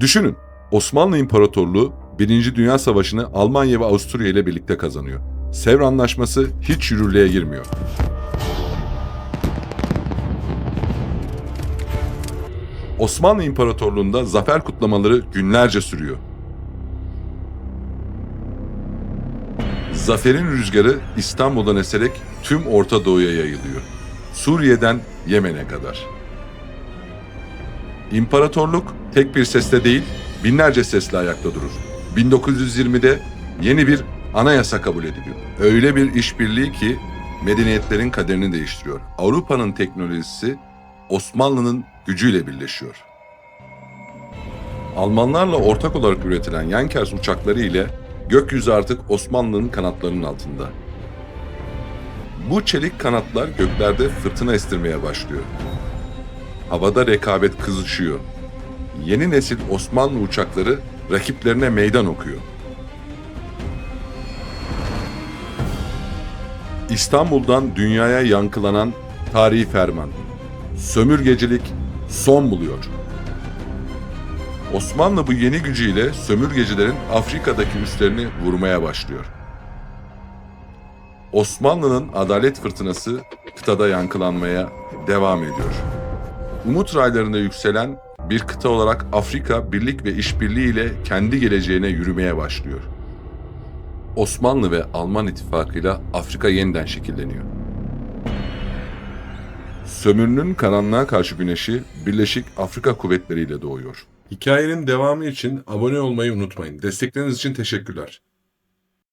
Düşünün, Osmanlı İmparatorluğu 1. Dünya Savaşı'nı Almanya ve Avusturya ile birlikte kazanıyor. Sevr Anlaşması hiç yürürlüğe girmiyor. Osmanlı İmparatorluğu'nda zafer kutlamaları günlerce sürüyor. Zaferin rüzgarı İstanbul'dan eserek tüm Orta Doğu'ya yayılıyor. Suriye'den Yemen'e kadar. İmparatorluk tek bir sesle değil, binlerce sesle ayakta durur. 1920'de yeni bir anayasa kabul ediliyor. Öyle bir işbirliği ki medeniyetlerin kaderini değiştiriyor. Avrupa'nın teknolojisi Osmanlı'nın gücüyle birleşiyor. Almanlarla ortak olarak üretilen Yankers uçakları ile gökyüzü artık Osmanlı'nın kanatlarının altında. Bu çelik kanatlar göklerde fırtına estirmeye başlıyor. Havada rekabet kızışıyor. Yeni nesil Osmanlı uçakları rakiplerine meydan okuyor. İstanbul'dan dünyaya yankılanan tarihi ferman. Sömürgecilik son buluyor. Osmanlı bu yeni gücüyle sömürgecilerin Afrika'daki üslerini vurmaya başlıyor. Osmanlı'nın adalet fırtınası kıtada yankılanmaya devam ediyor. Umut raylarında yükselen bir kıta olarak Afrika birlik ve işbirliği ile kendi geleceğine yürümeye başlıyor. Osmanlı ve Alman ittifakıyla Afrika yeniden şekilleniyor. Sömürünün karanlığa karşı güneşi Birleşik Afrika Kuvvetleri ile doğuyor. Hikayenin devamı için abone olmayı unutmayın. Destekleriniz için teşekkürler.